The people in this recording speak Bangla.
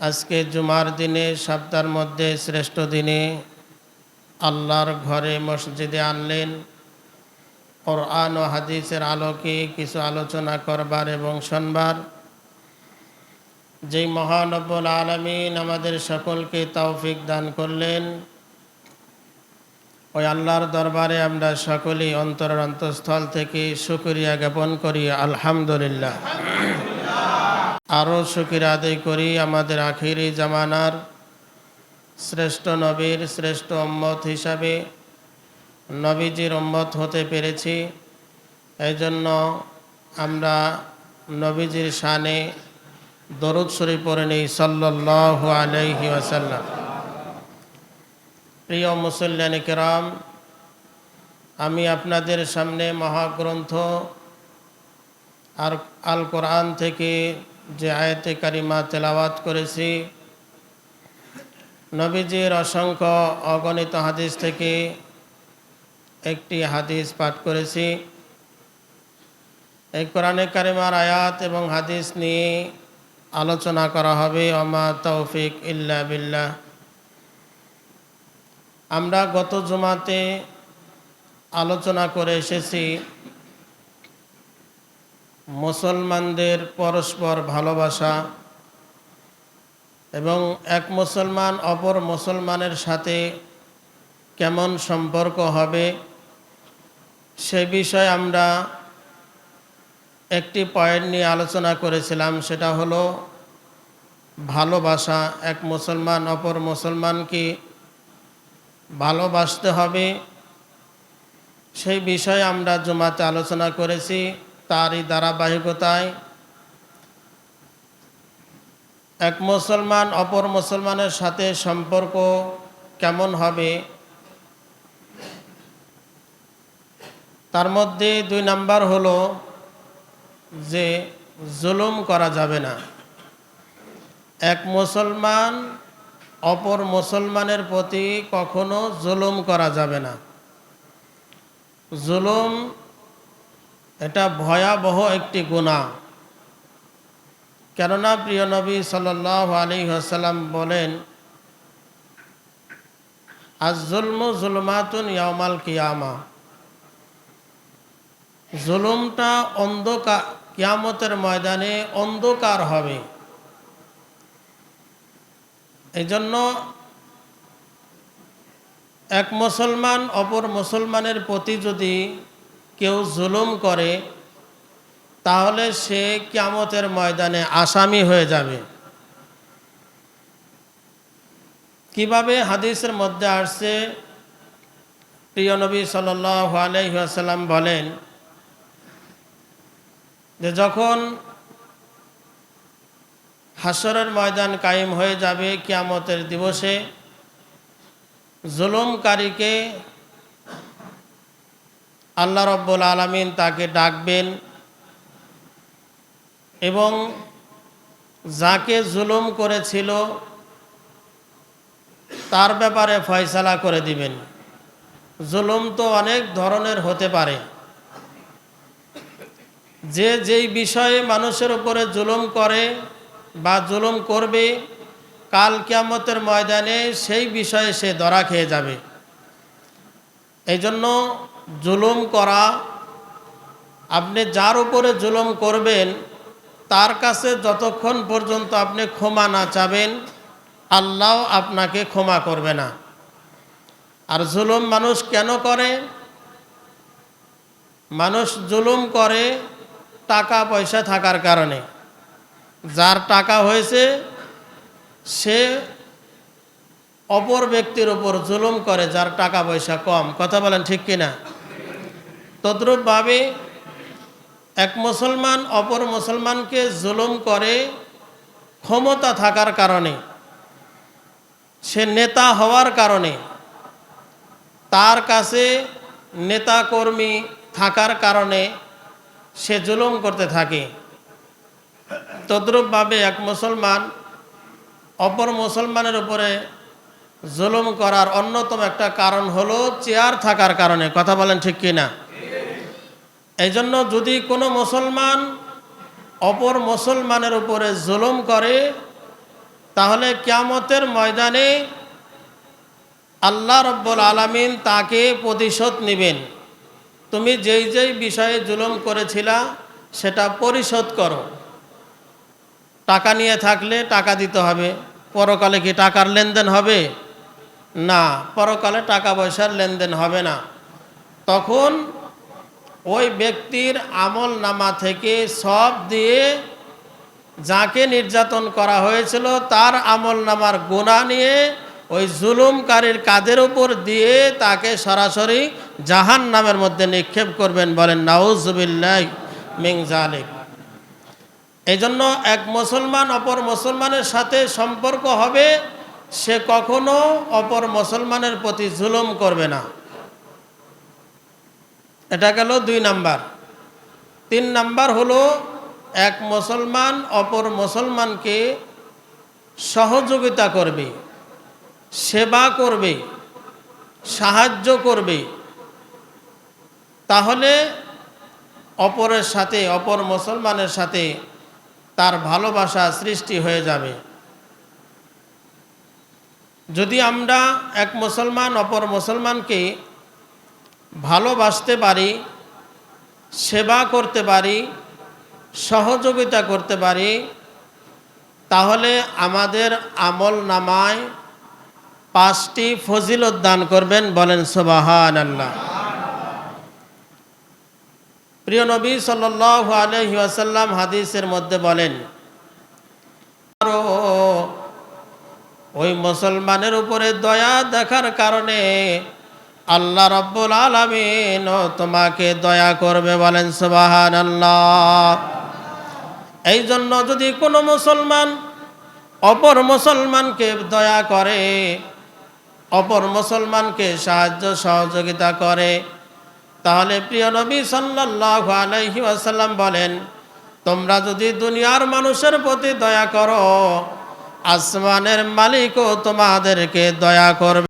আজকে জুমার দিনে, সপ্তাহের মধ্যে, শ্রেষ্ঠ দিনে আল্লাহর ঘরে মসজিদে আনলেন। কোরআন ও হাদিসের আলোকে কিছু আলোচনা করবার এবং শোনবার। যেই মহানব্বুল আলমিন আমাদের সকলকে তৌফিক দান করলেন। ওই আল্লাহর দরবারে আমরা সকলেই অন্তরের অন্তঃস্থল থেকে শুকরিয়া জ্ঞাপন করি। আলহামদুলিল্লাহ। আরও শুকির আদায় করি আমাদের আখিরি জামানার শ্রেষ্ঠ নবীর শ্রেষ্ঠ উম্মত হিসাবে। নবীজির উম্মত হতে পেরেছি। এই জন্য আমরা নবীজির শানে দরুদ শরীফ পড়ে নেই সাল্লাহ আলাইহি ওয়াসাল্লাম। প্রিয় মুসল্লান কেরাম, আমি আপনাদের সামনে মহাগ্রন্থ আর আল কোরআন থেকে যে আয়তে কারিমা তেলাওয়াত করেছি, নবীজির অসংখ্য অগণিত হাদিস থেকে একটি হাদিস পাঠ করেছি। এই কোরআনে কারিমার আয়াত এবং হাদিস নিয়ে আলোচনা করা হবে। অমা তৌফিক ইল্লা বিল্লাহ। আমরা গত জমাতে আলোচনা করে এসেছি মুসলমানদের পরস্পর ভালোবাসা এবং এক মুসলমান অপর মুসলমানের সাথে কেমন সম্পর্ক হবে, সে বিষয়ে আমরা একটি পয়েন্ট নিয়ে আলোচনা করেছিলাম, সেটা হলো ভালোবাসা। এক মুসলমান অপর মুসলমানকে ভালোবাসতে হবে, সেই বিষয়ে আমরা জমাতে আলোচনা করেছি। তারই ধারাবাহিকতায় এক মুসলমান অপর মুসলমানের সাথে সম্পর্ক কেমন হবে? তার মধ্যে দুই নাম্বার হলো যে জুলুম করা যাবে না। এক মুসলমান অপর মুসলমানের প্রতি কখনো জুলুম করা যাবে না। জুলুম এটা ভয়াবহ একটি গুণা। কেননা প্রিয় নবী সাল আলী আসাল্লাম বলেন জুলম জুলমাতুন ইয়ামাল কিয়ামা। জুলুমটা অন্ধকার কিয়ামতের ময়দানে অন্ধকার হবে। এই জন্য এক মুসলমান অপর মুসলমানের প্রতি যদি কেউ জুলুম করে, তাহলে সে কিয়ামতের ময়দানে আসামি হয়ে যাবে। কীভাবে হাদিসের মধ্যে আসছে? প্রিয় নবী সাল আলহিহাসাল্লাম বলেন যে যখন হাসরের ময়দান কায়েম হয়ে যাবে কিয়ামতের দিবসে, জুলুমকারীকে আল্লাহ রব্বুল আলমিন তাকে ডাকবেন এবং যাকে জুলুম করেছিল তার ব্যাপারে ফয়সালা করে দিবেন। জুলুম তো অনেক ধরনের হতে পারে। যে যেই বিষয়ে মানুষের উপরে জুলুম করে বা জুলুম করবে, কাল কিয়ামতের ময়দানে সেই বিষয়ে সে ধরা খেয়ে যাবে। এই জন্য জুলুম করা, আপনি যার উপরে জুলুম করবেন, তার কাছে যতক্ষণ পর্যন্ত আপনি ক্ষমা না চাবেন, আল্লাহ আপনাকে ক্ষমা করবে না। আর জুলুম মানুষ কেন করে? মানুষ জুলুম করে টাকা পয়সা থাকার কারণে। যার টাকা হয়েছে, সে অপর ব্যক্তির উপর জুলুম করে, যার টাকা পয়সা কম। কথা বলেন ঠিক কিনা? তদ্রূপভাবে এক মুসলমান অপর মুসলমানকে জুলুম করে ক্ষমতা থাকার কারণে, সে নেতা হওয়ার কারণে, তার কাছে নেতা কর্মী থাকার কারণে সে জুলুম করতে থাকে। তদ্রূপভাবে এক মুসলমান অপর মুসলমানের উপরে জুলুম করার অন্যতম একটা কারণ হলো চেয়ার থাকার কারণে। কথা বলেন ঠিক কিনা? এই জন্য যদি কোনো মুসলমান অপর মুসলমানের উপরে জুলুম করে, তাহলে কিয়ামতের ময়দানে আল্লাহ রব্বুল আলামিন তাকে প্রতিশোধ নেবেন। তুমি যেই যেই বিষয়ে জুলুম করেছিলা, সেটা পরিশোধ করো। টাকা নিয়ে থাকলে টাকা দিতে হবে। পরকালে কি টাকার লেনদেন হবে? না, পরকালে টাকা পয়সার লেনদেন হবে না। তখন ওই ব্যক্তির আমল নামা থেকে সব দিয়ে যাকে নির্যাতন করা হয়েছিল, তার আমল নামার গুণা নিয়ে, ওই জুলুমকারীর কাদের উপর দিয়ে তাকে সরাসরি জাহান নামের মধ্যে নিক্ষেপ করবেন বলেন, নাউজুবিল্লাহ মিং জালিক এই জন্য এক মুসলমান অপর মুসলমানের সাথে সম্পর্ক হবে, সে কখনো অপর মুসলমানের প্রতি জুলুম করবে না। এটা গেল দুই নাম্বার। তিন নাম্বার হলো এক মুসলমান অপর মুসলমানকে সহযোগিতা করবে, সেবা করবে, সাহায্য করবে। তাহলে অপরের সাথে, অপর মুসলমানের সাথে তার ভালোবাসা সৃষ্টি হয়ে যাবে। যদি আমরা এক মুসলমান অপর মুসলমানকে ভালোবাসতে পারি, সেবা করতে পারি, সহযোগিতা করতে পারি, তাহলে আমাদের আমল নামায় পাঁচটি ফজিলত দান করবেন বলেন সোবাহান আল্লাহ প্রিয় নবী সাল্লাহ আলহি আসাল্লাম হাদিসের মধ্যে বলেন ওই মুসলমানের উপরে দয়া দেখার কারণে আল্লাহ রব্বুল আলমিন তোমাকে দয়া করবে বলেন সুবাহান আল্লাহ এই জন্য যদি কোনো মুসলমান অপর মুসলমানকে দয়া করে, অপর মুসলমানকে সাহায্য সহযোগিতা করে, তাহলে প্রিয় নবী সাল্লাহ আলাইহি আসাল্লাম বলেন, তোমরা যদি দুনিয়ার মানুষের প্রতি দয়া করো, আসমানের মালিকও তোমাদেরকে দয়া করবে।